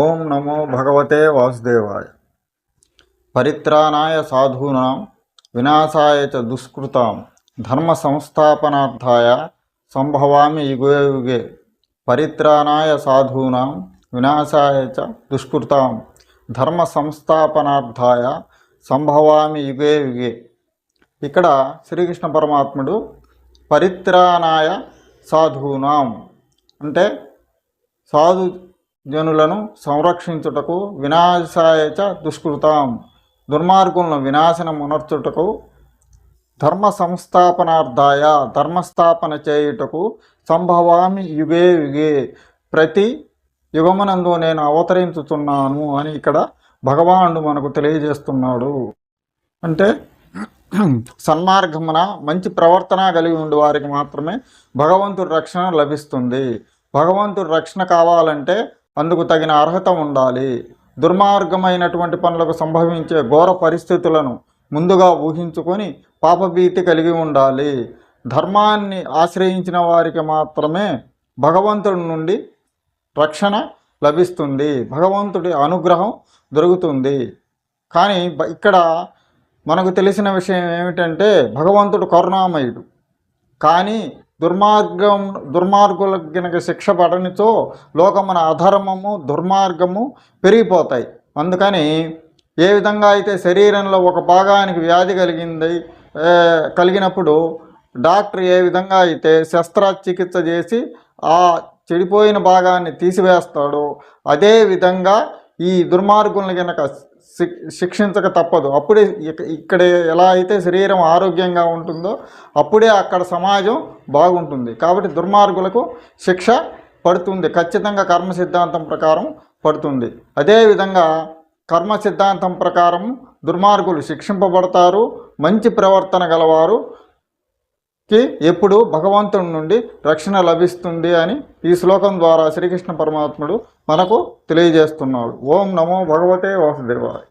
ఓం నమో భగవతే వాసుదేవాయ. పరిత్రాణాయ సాధూనాం వినాశాయ చ దుష్కృతాం ధర్మ సంస్థాపనార్థాయ సంభవామి యుగే యుగే పరిత్రాణాయ సాధూనాం వినాశాయ చ దుష్కృతాం ధర్మ సంస్థాపనార్థాయ సంభవామి యుగే యుగే. ఇక్కడ శ్రీకృష్ణ పరమాత్ముడు పరిత్రాణాయ సాధూనాం అంటే సాధు జనులను సంరక్షించుటకు వినాశాయచ దుష్కృతం. దుష్కృతాం దుర్మార్గులను వినాశనం ఉనర్చుటకు ధర్మ సంస్థాపనార్థాయ ధర్మస్థాపన చేయుటకు సంభవామి యుగే యుగే. ప్రతి యుగమునందు నేను అవతరించుతున్నాను అని ఇక్కడ భగవానుడు మనకు తెలియజేస్తున్నాడు. అంటే సన్మార్గమున మంచి ప్రవర్తన కలిగి ఉండే వారికి మాత్రమే భగవంతుడి రక్షణ లభిస్తుంది. భగవంతుడి రక్షణ కావాలంటే అందుకు తగిన అర్హత ఉండాలి. దుర్మార్గమైనటువంటి పనులకు సంభవించే ఘోర పరిస్థితులను ముందుగా ఊహించుకొని పాపభీతి కలిగి ఉండాలి. ధర్మాన్ని ఆశ్రయించిన వారికి మాత్రమే భగవంతుడి నుండి రక్షణ లభిస్తుంది. భగవంతుడి అనుగ్రహం దొరుకుతుంది. కానీ ఇక్కడ మనకు తెలిసిన విషయం ఏమిటంటే భగవంతుడు కరుణామయుడు. కానీ దుర్మార్గం దుర్మార్గులకు గనక శిక్ష పడనితో లోకమున అధర్మము దుర్మార్గము పెరిగిపోతాయి. అందుకని ఏ విధంగా అయితే శరీరంలో ఒక భాగానికి వ్యాధి కలిగింది కలిగినప్పుడు డాక్టర్ ఏ విధంగా అయితే శస్త్రచికిత్స చేసి ఆ చెడిపోయిన భాగాన్ని తీసివేస్తాడో అదే విధంగా ఈ దుర్మార్గులను కనుక శిక్షించక తప్పదు. అప్పుడే ఇక్కడ ఎలా అయితే శరీరం ఆరోగ్యంగా ఉంటుందో అప్పుడే అక్కడ సమాజం బాగుంటుంది. కాబట్టి దుర్మార్గులకు శిక్ష పడుతుంది. ఖచ్చితంగా కర్మ సిద్ధాంతం ప్రకారం పడుతుంది. అదేవిధంగా కర్మ సిద్ధాంతం ప్రకారం దుర్మార్గులు శిక్షింపబడతారు. మంచి ప్రవర్తన గలవారుకి ఎప్పుడు భగవంతుడి నుండి రక్షణ లభిస్తుంది అని ఈ శ్లోకం ద్వారా శ్రీకృష్ణ పరమాత్ముడు మనకు తెలియజేస్తున్నాడు. ఓం నమో భగవతే వాసుదేవాయ.